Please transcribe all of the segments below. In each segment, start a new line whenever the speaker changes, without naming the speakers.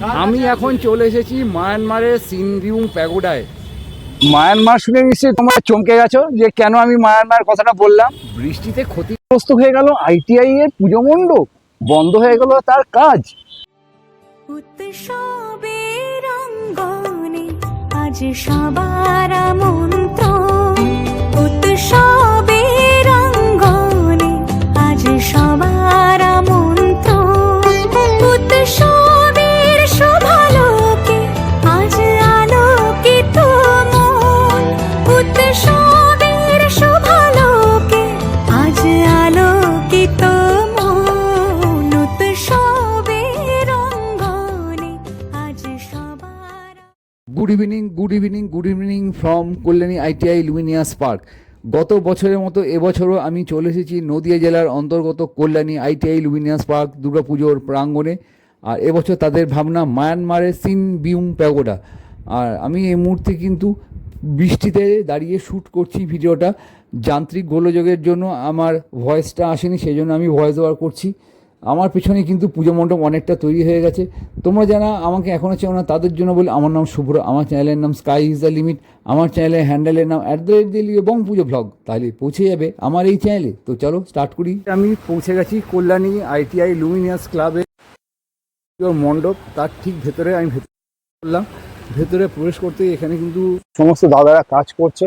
আমি এখন চলে এসেছি মায়ানমারের সিনভিউং প্যাগোডায়। মায়ানমার শুনে নিশ্চয়ই তোমরা চমকে গেছো যে কেন আমি মায়ানমার কথাটা বললাম। বৃষ্টিতে ক্ষতিগ্রস্ত হয়ে গেল আইটিআই এর পুজো মণ্ডপ বন্ধ হয়ে গেল তার কাজ।
আজ সবার আমন্ত্রণ।
Good evening good evening good evening from Kalyani ITI Luminous Park গত বছরের মতো এবছরও আমি চলে এসেছি নদিয়া জেলার অন্তর্গত কল্যাণী আইটিআই লুমিনিয়াস পার্ক দুর্গাপুজোর প্রাঙ্গণে। আর এবছর তাদের ভাবনা মায়ানমারের সিন বিউং প্যাগোডা। আর আমি এই মুহূর্তে কিন্তু বৃষ্টিতে দাঁড়িয়ে শ্যুট করছি ভিডিওটা। যান্ত্রিক গোলযোগের জন্য আমার ভয়েসটা আসেনি সেই জন্য আমি ভয়েস ওভার করছি। আমার পেছনে কিন্তু পুজো মণ্ডপ অনেকটা তৈরি হয়ে গেছে। তোমরা যারা আমাকে এখনও চেও না, তাদের জন্য বলে, আমার নাম শুভ্র, আমার চ্যানেলের নাম স্কাই ইজ দ্য লিমিট আমার চ্যানেলের হ্যান্ডেলের নাম অ্যাট দ্য রেট দিল্লি এবং পুজো ব্লগ তাহলে পৌঁছে যাবে আমার এই চ্যানেলে তো চলো স্টার্ট করি। আমি পৌঁছে গেছি কল্যাণী আইটিআই লুমিনিয়াস ক্লাবে মণ্ডপ, তার ঠিক ভেতরে আমি ভেতরে করলাম ভেতরে প্রবেশ করতে এখানে কিন্তু সমস্ত দাদারা কাজ করছে।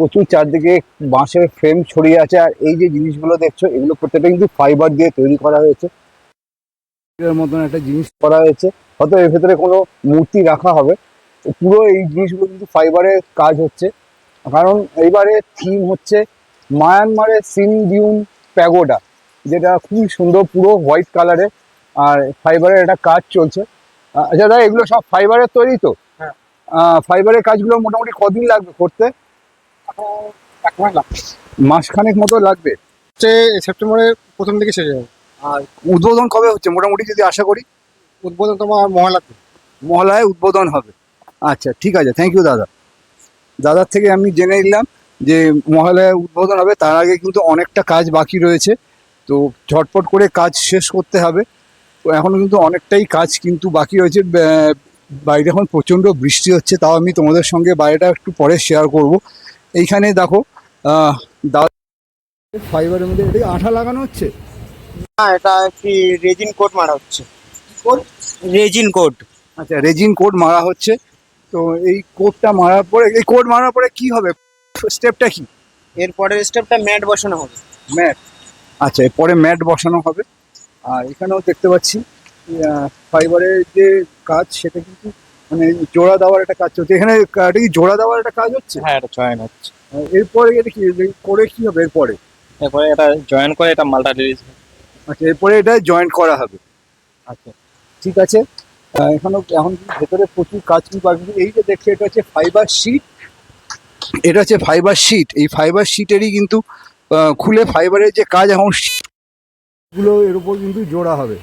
প্রচুর চারদিকে বাঁশের ফ্রেম ছড়িয়ে আছে আর এই যে জিনিসগুলো দেখছ এগুলো প্রত্যেকটা কিন্তু ফাইবার দিয়ে তৈরি করা হয়েছে। মতন একটা জিনিস করা হয়েছে। হয়তো এর ভেতরে কোনো মূর্তি রাখা হবে। তো পুরো এই জিনিসগুলো কিন্তু ফাইবারের কাজ হচ্ছে। কারণ এইবারে থিম হচ্ছে মায়ানমারের সিনবিউন প্যাগোডা যেটা খুবই সুন্দর পুরো হোয়াইট কালারের আর ফাইবারের একটা কাজ চলছে। আচ্ছা দাদা এগুলো সব ফাইবারের তৈরি তো?
হ্যাঁ।
ফাইবারের কাজগুলো মোটামুটি কদিন লাগবে করতে? মাসখানেক মতো লাগবে।
হচ্ছে সেপ্টেম্বরের প্রথম দিকে শেষ হবে।
আর উদ্বোধন কবে হচ্ছে? মোটামুটি যদি আশা করি।
উদ্বোধন তোমার মহালাতে
মহলায় উদ্বোধন হবে। আচ্ছা ঠিক আছে। থ্যাংক ইউ দাদা। দাদার থেকে আমি জেনে নিলাম যে মহালয়ায় উদ্বোধন হবে। তার আগে কিন্তু অনেকটা কাজ বাকি রয়েছে। তো ঝটপট করে কাজ শেষ করতে হবে। তো এখনও কিন্তু অনেকটাই কাজ কিন্তু বাকি রয়েছে। বাইরে এখন প্রচণ্ড বৃষ্টি হচ্ছে। তাও আমি তোমাদের সঙ্গে বাইরেটা একটু পরে শেয়ার করব। এইখানে দেখো ফাইবারের মধ্যে এটা আঠা লাগানো হচ্ছে?
না এটা কি রেজিন কোট মারা হচ্ছে। কোট রেজিন কোট
আচ্ছা রেজিন কোড মারা হচ্ছে। তো এই কোডটা মারার পরে এই কোড মারার পরে কি হবে? স্টেপটা কি?
এর পরের স্টেপটা ম্যাট বসানো হবে।
ম্যাট। আচ্ছা এরপরে ম্যাট বসানো হবে। আর এখানেও দেখতে পাচ্ছি ফাইবারের যে কাজ সেটা কিন্তু মানে জোড়া দেওয়ার একটা কাজ চলছে। এখানে এটা কি জোড়া দেওয়ার একটা কাজ হচ্ছে?
হ্যাঁ এটা জয়েন হচ্ছে।
এরপরে এটা কি করে কি হবে এরপরে?
এরপরে এটা জয়েন করে এটা মালটা রিলিজ
আচ্ছা এরপরে এটা জয়েন্ট করা হবে। আচ্ছা। ঠিক আছে। এখনও এখন ভেতরে প্রচুর কাজ কিন্তু বাকি এই যে দেখছ এটা হচ্ছে ফাইবার শিট এটা হচ্ছে ফাইবার শিট এই ফাইবার শিটেরই কিন্তু খুলে ফাইবারের যে কাজ এখনগুলো এর উপর কিন্তু জোড়া হবে।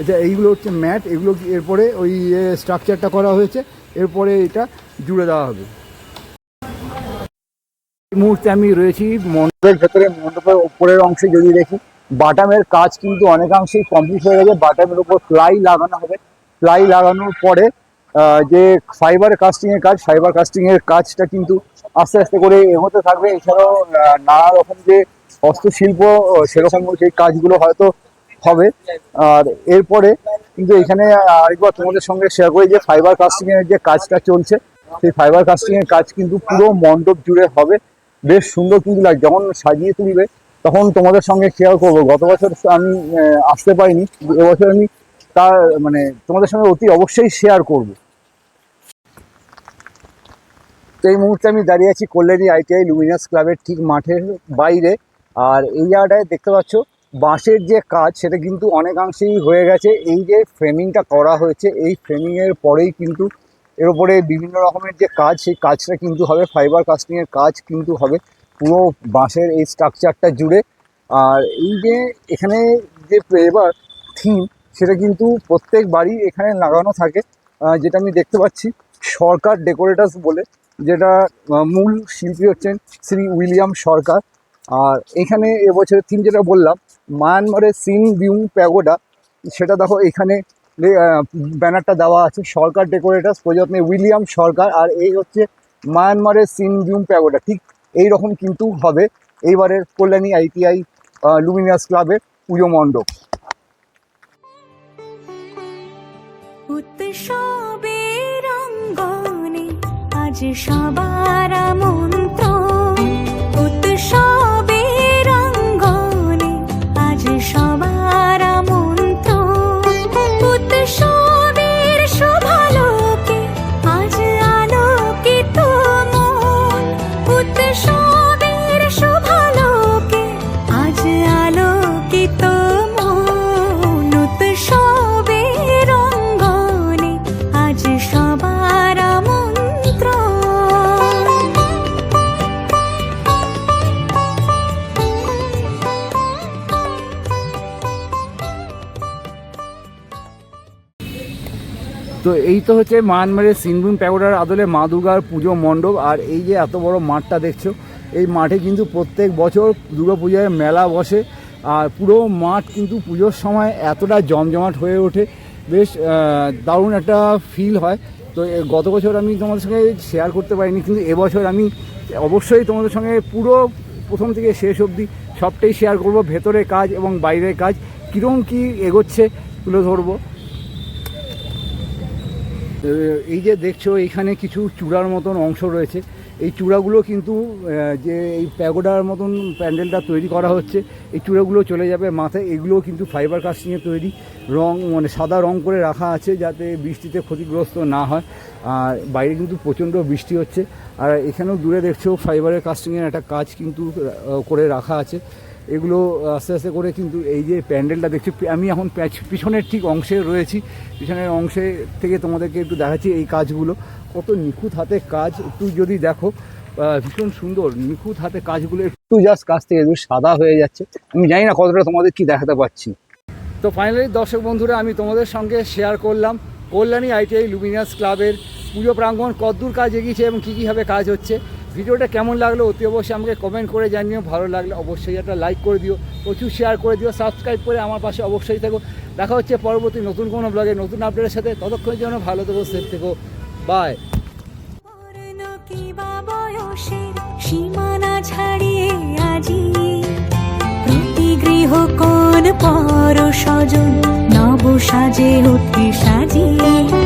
এটা এইগুলো হচ্ছে ম্যাট এগুলো এরপরে ওই স্ট্রাকচারটা করা হয়েছে, এরপরে এটা জুড়ে দেওয়া হবে। এই মুহূর্তে আমি রয়েছি মণ্ডপের ভেতরে মণ্ডপের উপরের অংশে যদি দেখি বাটামের কাজ কিন্তু অনেকাংশেই কমপ্লিট হয়ে গেছে বাটামের উপর প্লাই লাগানো হবে। প্লাই লাগানোর পরে যে ফাইবার কাস্টিংয়ের কাজ ফাইবার কাস্টিংয়ের কাজটা কিন্তু আস্তে আস্তে করে এগোতে থাকবে। এছাড়াও নানা রকম যে হস্তশিল্প সেরকম সেই কাজগুলো হয়তো হবে। আর এরপরে কিন্তু এখানে আরেকবার তোমাদের সঙ্গে শেয়ার করি যে ফাইবার কাস্টিং এর যে কাজটা চলছে, সেই ফাইবার কাস্টিং এর কাজ কিন্তু পুরো মণ্ডপ জুড়ে হবে। বেশ সুন্দর কিন্তু লাগে যখন সাজিয়ে তুলবে, তখন তোমাদের সঙ্গে শেয়ার করব। গত বছর আমি আসতে পারিনি। এবছর আমি তার মানে তোমাদের সঙ্গে অতি অবশ্যই শেয়ার করব। তো এই মুহূর্তে আমি দাঁড়িয়ে আছি কল্যাণী আইটিআই লুমিনাস ক্লাবের ঠিক মাঠের বাইরে। আর এই জায়গাটায় দেখতে পাচ্ছ বাঁশের যে কাজ, সেটা কিন্তু অনেকাংশেই হয়ে গেছে। এই যে ফ্রেমিংটা করা হয়েছে, এই ফ্রেমিংয়ের পরেই কিন্তু এর উপরে বিভিন্ন রকমের যে কাজ, সেই কাজটা কিন্তু হবে। ফাইবার কাস্টিংয়ের কাজ কিন্তু হবে। পুরো বাঁশের এই স্ট্রাকচারটা জুড়ে। আর এই যে এখানে যে এবার থিম সেটা কিন্তু প্রত্যেক বাড়ি এখানে লাগানো থাকে। যেটা আমি দেখতে পাচ্ছি, সরকার ডেকোরেটার্স বলে, যেটা মূল শিল্পী হচ্ছেন শ্রী উইলিয়াম সরকার। আর এখানে এবছরের থিম যেটা বললাম মায়ানমারের সিন বিউং প্যাগোডা সেটা দেখো এখানে ব্যানারটা দেওয়া আছে, সরকার ডেকোরেটার্স প্রযত্নে উইলিয়াম সরকার, আর এই হচ্ছে মায়ানমারের সিনজুম প্যাগোডা ঠিক এই রকম কিন্তু হবে। এইবারের কল্যাণী আইটিআই লুমিনিয়াস ক্লাবের পুজো মণ্ডপ।
উৎসবের অঙ্গনে আজ সবার আমন্ত্রণ।
তো এই তো হচ্ছে মায়ানমারের সিনভূম প্যাগোডার আদলে মা দুর্গার পুজো মণ্ডপ, আর এই যে এত বড় মাঠটা দেখছ, এই মাঠে কিন্তু প্রত্যেক বছর দুর্গা পূজায় মেলা বসে, আর পুরো মাঠ কিন্তু পুজোর সময় এতটা জমজমাট হয়ে ওঠে। বেশ দারুণ একটা ফিল হয়। তো গত বছর আমি তোমাদের সঙ্গে শেয়ার করতে পারিনি, কিন্তু এবছর আমি অবশ্যই তোমাদের সঙ্গে পুরো প্রথম থেকে শেষ অবধি সবটাই শেয়ার করব, ভেতরে কাজ এবং বাইরের কাজ। কীরকম কী এগোচ্ছে তুলে ধরবো। এই যে দেখছ, এখানে কিছু চূড়ার মতন অংশ রয়েছে। এই চূড়াগুলো কিন্তু যে এই প্যাগোডার মতন প্যান্ডেলটা তৈরি করা হচ্ছে, এই চূড়াগুলো চলে যাবে মাথায়। এগুলো কিন্তু ফাইবার কাস্টিংয়ে তৈরি। রং মানে সাদা রং করে রাখা আছে যাতে বৃষ্টিতে ক্ষতিগ্রস্ত না হয়। আর বাইরে কিন্তু প্রচণ্ড বৃষ্টি হচ্ছে। আর এখানেও দূরে দেখছ ফাইবারের কাস্টিংয়ের একটা কাজ কিন্তু করে রাখা আছে। এগুলো আস্তে আস্তে করে কিন্তু এই যে প্যান্ডেলটা দেখছি আমি এখন পিছনের ঠিক অংশে রয়েছি। পিছনের অংশে থেকে তোমাদেরকে একটু দেখাচ্ছি এই কাজগুলো। কত নিখুঁত হাতে কাজ। একটু যদি দেখো ভীষণ সুন্দর নিখুঁত হাতে কাজগুলো। একটু জাস্ট কাজ থেকে একটু সাদা হয়ে যাচ্ছে। আমি জানি না কতটা তোমাদের কি দেখাতে পারছি তো ফাইনালি দর্শক বন্ধুরা, আমি তোমাদের সঙ্গে শেয়ার করলাম। কল্যাণী আইটিআই লুমিনিয়াস ক্লাবের পুজো প্রাঙ্গণ কদ্দূর কাজ এগিয়েছে এবং কী কীভাবে কাজ হচ্ছে। ভিডিওটা কেমন লাগল অতি অবশ্যই আমাকে কমেন্ট করে জানিও। ভালো লাগলে অবশ্যই একটা লাইক করে দিও, প্রচুর শেয়ার করে দিও সাবস্ক্রাইব করে আমার পাশে অবশ্যই থাকো। দেখা হচ্ছে পরবর্তী নতুন কোনো ব্লগে নতুন আপডেটের সাথে। ততক্ষণের জন্য ভালো থেকো সেফ থেকো। বাই
সীমানা ছাড়িয়ে আজি। প্রতি গৃহ কোন পর স্বজন নব সাজে সাজিয়ে।